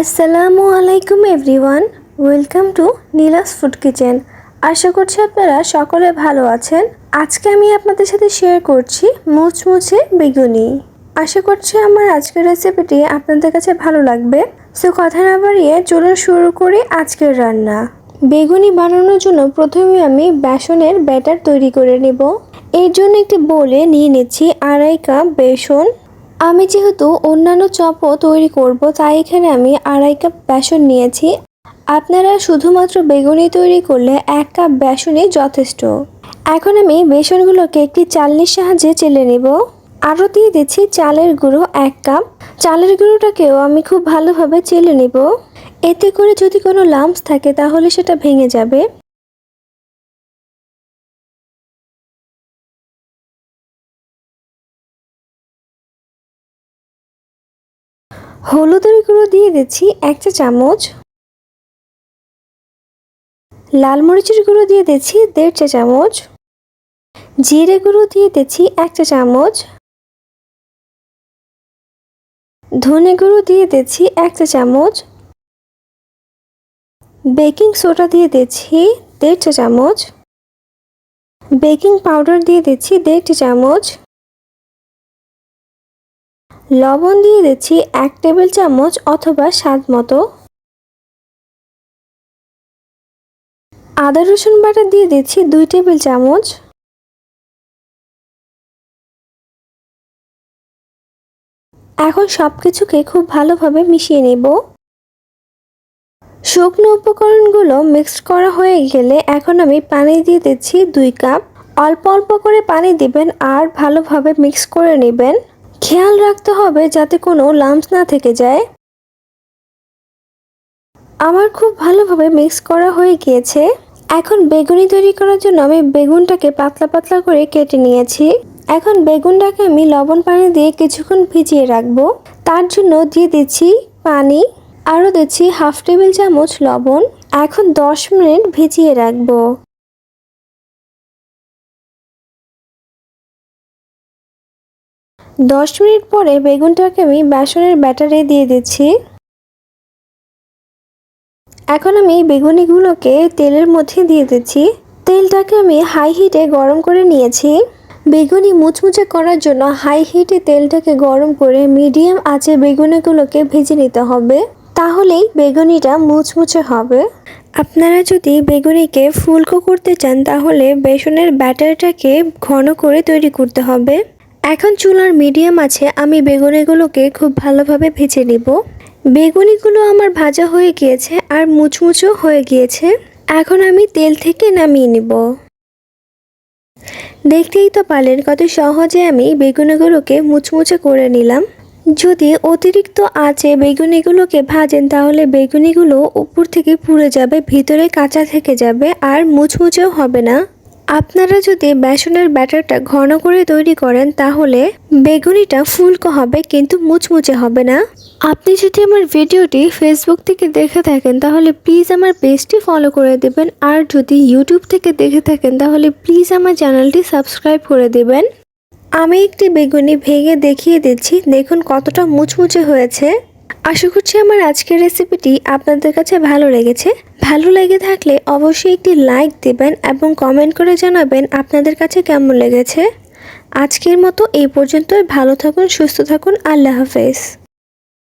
আসসালামু আলাইকুম everyone, welcome to Nilas food kitchen. আশা করছি আপনারা সকলে ভালো আছেন। আজকে আমি আপনাদের সাথে শেয়ার করছি মুচমুচে বেগুনি। আশা করছি আমার আজকের রেসিপিটি আপনাদের কাছে ভালো লাগবে। সো কথা না বাড়িয়ে চলুন শুরু করি আজকের রান্না। বেগুনি বানানোর জন্য প্রথমে আমি বেসনের ব্যাটার তৈরি করে নেব। এর জন্য একটি বোলে নিয়ে নিচ্ছি আড়াই কাপ বেসন আমি যেহেতু অন্যান্য চপও তৈরি করব, তাই এখানে আমি আড়াই কাপ বেসন নিয়েছি। আপনারা শুধুমাত্র বেগুনি তৈরি করলে এক কাপ বেসনই যথেষ্ট। এখন আমি বেসনগুলোকে একটি চালনির সাহায্যে চেলে নেব। আরও দিয়ে দিচ্ছি চালের গুঁড়ো এক কাপ। চালের গুঁড়োটাকেও আমি খুব ভালোভাবে চেলে নেব। এতে করে যদি কোনো লাম্পস থাকে, তাহলে সেটা ভেঙে যাবে। হলুদের গুঁড়ো দিয়ে দিচ্ছি এক চা চামচ। লাল মরিচের গুঁড়ো দিয়ে দিচ্ছি দেড় চা চামচ। জিরে গুঁড়ো দিয়ে দিচ্ছি এক চা চামচ। ধনে গুঁড়ো দিয়ে দিচ্ছি এক চা চামচ। বেকিং সোডা দিয়ে দিচ্ছি দেড় চা চামচ। বেকিং পাউডার দিয়ে দিচ্ছি দেড় চা চামচ। লবণ দিয়ে দিচ্ছি এক টেবিল চামচ অথবা স্বাদ মতো। আদা, রসুন বাটা দিয়ে দিচ্ছি দুই টেবিল চামচ। এখন সব কিছুকে খুব ভালোভাবে মিশিয়ে নেব। শুকনো উপকরণগুলো মিক্সড করা হয়ে গেলে এখন আমি পানি দিয়ে দিচ্ছি দুই কাপ। অল্প অল্প করে পানি দিবেন আর ভালোভাবে মিক্স করে নেবেন। খেয়াল রাখতে হবে যাতে কোনো লাম্পস না থেকে যায়। আমার খুব ভালোভাবে মিক্স করা হয়ে গিয়েছে। এখন বেগুনি তৈরি করার জন্য আমি বেগুনটাকে পাতলা পাতলা করে কেটে নিয়েছি। এখন বেগুনটাকে আমি লবণ পানি দিয়ে কিছুক্ষণ ভিজিয়ে রাখব। তার জন্য দিয়ে দিচ্ছি পানি। আরও দিচ্ছি হাফ টেবিল চামচ লবণ। এখন দশ মিনিট ভিজিয়ে রাখব। দশ মিনিট পরে বেগুনটাকে আমি বেসনের ব্যাটারে দিয়ে দিচ্ছি। এখন আমি বেগুনিগুলোকে তেলের মধ্যে দিয়ে দিচ্ছি। তেলটাকে আমি হাই হিটে গরম করে নিয়েছি। বেগুনি মুচমুচে করার জন্য হাই হিটে তেলটাকে গরম করে মিডিয়াম আঁচে বেগুনিগুলোকে ভেজে নিতে হবে। তাহলেই বেগুনিটা মুচমুচে হবে। আপনারা যদি বেগুনিকে ফুলকো করতে চান, তাহলে বেসনের ব্যাটারটাকে ঘন করে তৈরি করতে হবে। এখন চুলার মিডিয়াম আছে, আমি বেগুনিগুলোকে খুব ভালোভাবে ভেজে নিব। বেগুনিগুলো আমার ভাজা হয়ে গিয়েছে আর মুচমুচো হয়ে গিয়েছে। এখন আমি তেল থেকে নামিয়ে নিব। দেখতেই তো পারলেন কত সহজে আমি বেগুনিগুলোকে মুচমুচে করে নিলাম। যদি অতিরিক্ত আঁচে বেগুনিগুলোকে ভাজেন, তাহলে বেগুনিগুলো উপর থেকে পুড়ে যাবে, ভিতরে কাঁচা থেকে যাবে আর মুচমুচেও হবে না। আপনারা যদি বেসনের ব্যাটারটা ঘন করে তৈরি করেন, তাহলে বেগুনিটা ফুলকো হবে কিন্তু মুচমুচে হবে না। আপনি যদি আমার ভিডিওটি ফেসবুক থেকে দেখে থাকেন, তাহলে প্লিজ আমার পেজটি ফলো করে দেবেন। আর যদি ইউটিউব থেকে দেখে থাকেন, তাহলে প্লিজ আমার চ্যানেলটি সাবস্ক্রাইব করে দেবেন। আমি একটি বেগুনি ভেঙে দেখিয়ে দিচ্ছি। দেখুন কতটা মুচমুচে হয়েছে। আশা করছি আমার আজকের রেসিপিটি আপনাদের কাছে ভালো লেগেছে। ভালো লেগে থাকলে অবশ্যই একটি লাইক দেবেন এবং কমেন্ট করে জানাবেন আপনাদের কাছে কেমন লেগেছে। আজকের মতো এই পর্যন্তই। ভালো থাকুন, সুস্থ থাকুন। আল্লাহ হাফেজ।